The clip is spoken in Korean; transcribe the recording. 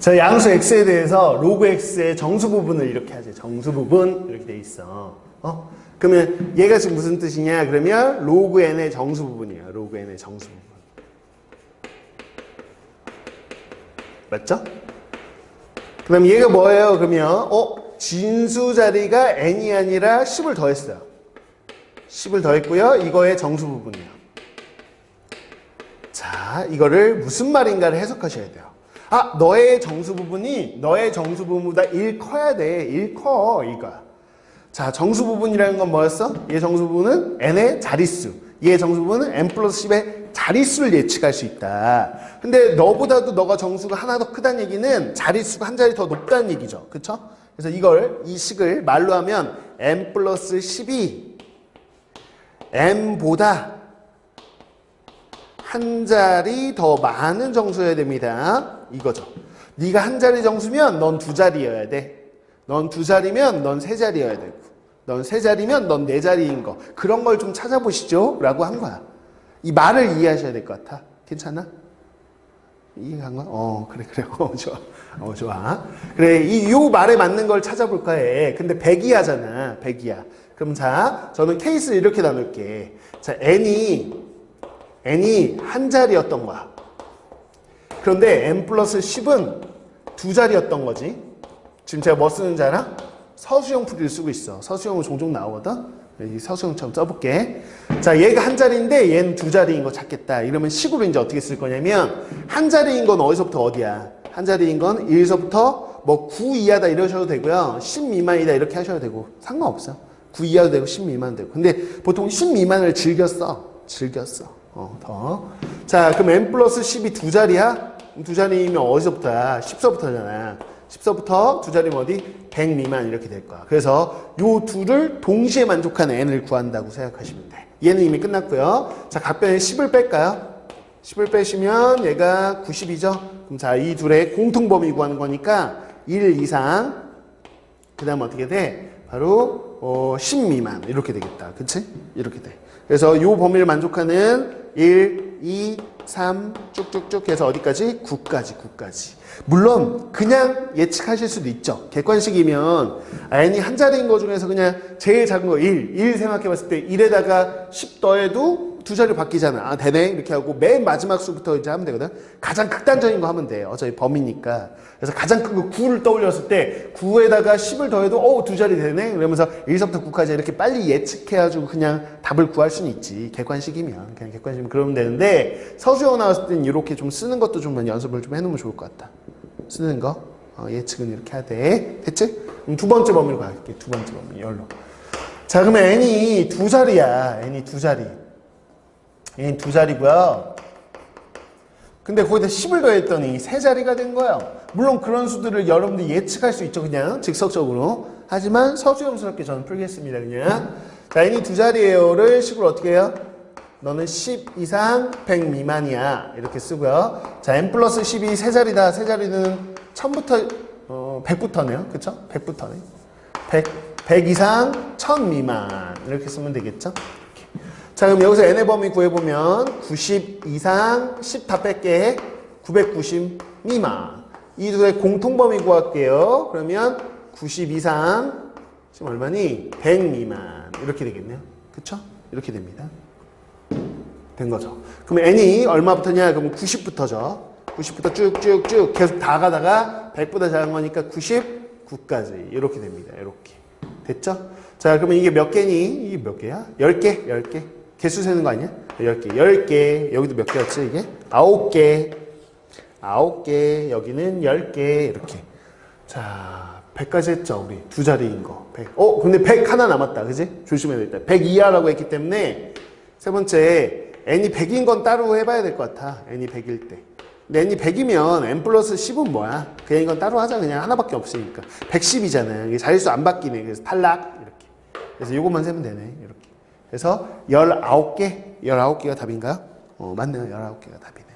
자, 양수 x에 대해서 로그 x의 정수 부분을 이렇게 하죠. 정수 부분 이렇게 돼 있어. 어? 그러면 얘가 지금 무슨 뜻이냐? 그러면 로그 n의 정수 부분이야. 로그 n의 정수 부분. 맞죠? 그럼 얘가 뭐예요? 그러면 어 진수 자리가 n이 아니라 10을 더했어요. 10을 더했고요. 이거의 정수 부분이에요. 자, 이거를 무슨 말인가를 해석하셔야 돼요. 아, 너의 정수 부분이 너의 정수 부분보다 1 커야 돼. 1 커. 이거야. 자, 정수 부분이라는 건 뭐였어? 얘 정수 부분은 n의 자릿수. 얘 정수 부분은 n 플러스 10의 자릿수를 예측할 수 있다. 근데 너보다도 너가 정수가 하나 더 크다는 얘기는 자릿수가 한 자리 더 높다는 얘기죠. 그쵸? 그래서 이걸, 이 식을 말로 하면 n 플러스 10이 n보다 한 자리 더 많은 정수여야 됩니다. 이거죠. 네가 한 자리 정수면 넌 두 자리여야 돼. 넌 두 자리면 넌 세 자리여야 되고. 넌 세 자리면 넌 네 자리인 거. 그런 걸 좀 찾아보시죠. 라고 한 거야. 이 말을 이해하셔야 될 것 같아. 괜찮아? 이해한 거야? 어, 그래, 그래. 어, 좋아. 어, 좋아. 그래, 이, 요 말에 맞는 걸 찾아볼까 해. 근데 100이야잖아. 100이야. 그럼 자, 저는 케이스를 이렇게 나눌게. 자, n이, n이 한 자리였던 거야. 그런데 n 플러스 10은 두 자리였던 거지. 지금 제가 뭐 쓰는지 알아? 서수형 풀이를 쓰고 있어. 서수형은 종종 나오거든. 이 서수형처럼 써볼게. 자, 얘가 한 자리인데 얘는 두 자리인 거 찾겠다. 이러면 식으로 이제 어떻게 쓸 거냐면 한 자리인 건 어디서부터 어디야? 한 자리인 건 1에서부터 뭐 9 이하다 이러셔도 되고요. 10 미만이다 이렇게 하셔도 되고 상관없어. 9 이하도 되고 10 미만도 되고. 근데 보통 10 미만을 즐겼어. 즐겼어. 어, 더. 자, 그럼 n 플러스 10이 두 자리야? 두 자리면 어디서부터야? 10서부터잖아. 10서부터 두 자리면 어디? 100 미만 이렇게 될 거야. 그래서 요 둘을 동시에 만족하는 n을 구한다고 생각하시면 돼. 얘는 이미 끝났고요. 자, 각변에 10을 뺄까요? 10을 빼시면 얘가 90이죠? 그럼 자, 이 둘의 공통범위 구하는 거니까 1 이상, 그 다음 어떻게 돼? 바로 어, 10 미만 이렇게 되겠다. 그치? 이렇게 돼. 그래서 요 범위를 만족하는 1, 2, 3 쭉쭉쭉 해서 어디까지? 9까지, 9까지. 물론 그냥 예측하실 수도 있죠. 객관식이면 n이 한 자리인 거 중에서 그냥 제일 작은 거 1, 1 생각해 봤을 때 1에다가 10 더해도 두 자리 바뀌잖아. 아, 되네. 이렇게 하고 맨 마지막 수부터 이제 하면 되거든. 가장 극단적인 거 하면 돼. 어차피 범위니까. 그래서 가장 큰거 9를 떠올렸을 때 9에다가 10을 더해도 어, 두 자리 되네. 그러면서 1서부터 9까지 이렇게 빨리 예측해가지고 그냥 답을 구할 수는 있지. 객관식이면. 그냥 객관식이면 그러면 되는데 서수형 나왔을 땐 이렇게 좀 쓰는 것도 좀 연습을 좀 해놓으면 좋을 것 같다. 쓰는 거. 어, 예측은 이렇게 돼. 됐지? 그럼 두 번째 범위로 갈게. 두 번째 범위. 열로. 자, 그러면 n이 두 자리야. n이 두 자리. N이 두 자리고요. 근데 거기다 10을 더했더니 세 자리가 된 거예요. 물론 그런 수들을 여러분들이 예측할 수 있죠. 그냥 즉석적으로. 하지만 서수형스럽게 저는 풀겠습니다. 그냥. 자, n이 두 자리예요를 식으로 어떻게 해요? 너는 10 이상 100 미만이야. 이렇게 쓰고요. 자, n 플러스 10이 세 자리다. 세 자리는 1000부터, 어, 100부터네요. 그쵸? 100부터네. 100, 100 이상 1000 미만. 이렇게 쓰면 되겠죠? 자, 그럼 여기서 n의 범위 구해보면 90 이상 10 다 뺄게 990 미만. 이 둘의 공통 범위 구할게요. 그러면 90 이상 지금 얼마니? 100 미만. 이렇게 되겠네요. 그쵸? 이렇게 됩니다. 된 거죠. 그럼 n이 얼마부터냐? 그럼 90부터죠. 90부터 쭉쭉쭉 계속 다 가다가 100보다 작은 거니까 99까지 이렇게 됩니다. 이렇게. 됐죠? 자, 그러면 이게 몇 개니? 이게 몇 개야? 10개? 10개? 개수 세는 거 아니야? 10개. 10개. 여기도 몇 개였지, 이게? 9개. 9개. 여기는 10개. 이렇게. 자, 100까지 했죠, 우리. 두 자리인 거. 100. 어, 근데 100 하나 남았다. 그지? 조심해야 되겠다. 100 이하라고 했기 때문에 세 번째, n이 100인 건 따로 해봐야 될 것 같아. n이 100일 때. 근데 n이 100이면 n 플러스 10은 뭐야? 그냥 이건 따로 하자. 그냥 하나밖에 없으니까. 110이잖아요. 이게 자릿수 안 바뀌네. 그래서 탈락. 이렇게. 그래서 이것만 세면 되네. 이렇게. 그래서 19개, 19개가 답인가요? 어, 맞네요. 19개가 답이네.